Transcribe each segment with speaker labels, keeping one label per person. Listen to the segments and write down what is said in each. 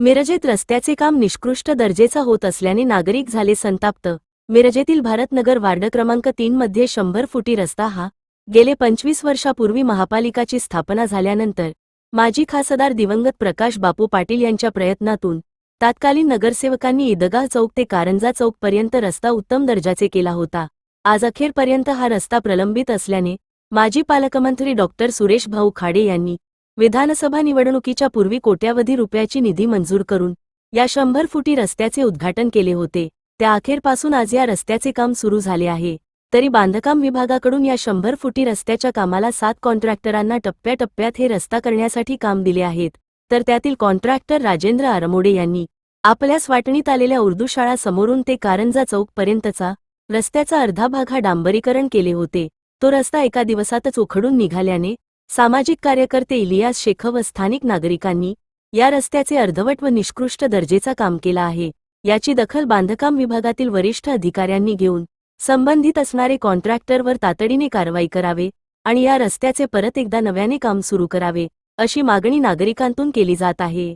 Speaker 1: मिरजेत रस्त्याचे काम निष्कृष्ट दर्जेचा होत असल्याने नागरिक झाले संताप्त. मिरजेतील भारतनगर वार्ड क्रमांक तीन मध्ये शंभर फुटी रस्ता हा गेले पंचवीस वर्षापूर्वी महापालिकाची स्थापना झाल्यानंतर माजी खासदार दिवंगत प्रकाश बापू पाटील यांच्या प्रयत्नातून तात्कालीन नगरसेवकांनी ईदगाह चौक ते कारंजा चौकपर्यंत रस्ता उत्तम दर्जाचे केला होता. आज अखेरपर्यंत हा रस्ता प्रलंबित असल्याने माजी पालकमंत्री डॉक्टर सुरेश भाऊ खाडे यांनी विधानसभा निवडणुकीच्या पूर्वी कोट्यावधी रुपयाची निधी मंजूर करून या शंभर फुटी रस्त्याचे उद्घाटन केले होते. त्या अखेरपासून आज या रस्त्याचे काम सुरू झाले आहे. तरी बांधकाम विभागाकडून या शंभर फुटी रस्त्याच्या कामाला सात कॉन्ट्रॅक्टरांना टप्प्याटप्प्यात हे रस्ता करण्यासाठी काम दिले आहेत. तर त्यातील कॉन्ट्रॅक्टर राजेंद्र आरमोडे यांनी आपल्यास वाटणीत आलेल्या उर्दू शाळा समोरून ते कारंजा चौकपर्यंतचा रस्त्याचा अर्धा भाग हा डांबरीकरण केले होते. तो रस्ता एका दिवसातच उखडून निघाल्याने सामाजिक कार्यकर्ते इलियास शेख व स्थानिक नागरिकांनी या रस्त्याचे अर्धवट व निष्कृष्ट दर्जेचा काम केला आहे. याची दखल बांधकाम विभागातील वरिष्ठ अधिकाऱ्यांनी घेऊन संबंधित असणारे कॉन्ट्रॅक्टरवर तातडीने कारवाई करावे आणि या रस्त्याचे परत एकदा नव्याने काम सुरू करावे अशी मागणी नागरिकांतून केली जात आहे.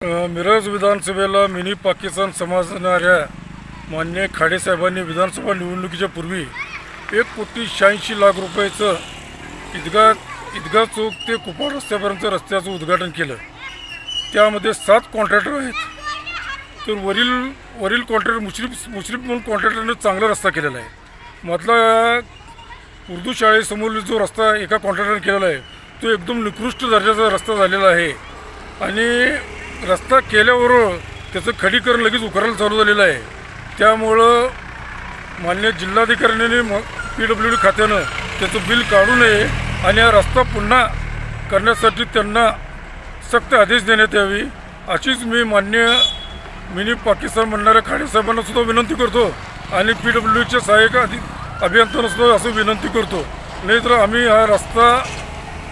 Speaker 2: मिरज विधानसभेला मिनी पाकिस्तान समजणाऱ्या मान्य खाडेसाहेबांनी विधानसभा निवडणुकीच्या पूर्वी एक कोटी शहाऐंशी लाख रुपयाचं ईदगाह ईदगाह चौक ते कुपाड रस्त्यापर्यंत रस्त्याचं उद्घाटन केलं. त्यामध्ये सात कॉन्ट्रॅक्टर आहेत. तर वरील वरील कॉन्ट्रॅक्टर मुश्रीफ मुश्रीफ म्हणून कॉन्ट्रॅक्टरनं चांगला रस्ता केलेला आहे. मधला उर्दू शाळेसमोर जो रस्ता एका कॉन्ट्रॅक्टरने केलेला आहे तो एकदम निकृष्ट दर्जाचा रस्ता झालेला आहे. आणि रस्ता केल्यावर त्याचं खडीकरण लगेच उकरायला चालू झालेलं आहे. त्यामुळं मान्य जिल्हाधिकाऱ्यांनी म पी डब्ल्यू डी खात्यानं त्याचं बिल काढू नये आणि हा रस्ता पुन्हा करण्यासाठी त्यांना सक्त आदेश देण्यात यावी अशीच मी मान्य मिनी पाकिस्तान म्हणणाऱ्या खाडेसाहेबांना सुद्धा विनंती करतो आणि पी डब्ल्यूच्या सहाय्यक अधि अभियंत्यांना सुद्धा असं विनंती करतो. नाहीतर आम्ही हा रस्ता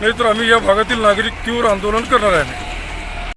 Speaker 2: नाहीतर आम्ही या भागातील नागरिक तीव्र आंदोलन करणार आहे.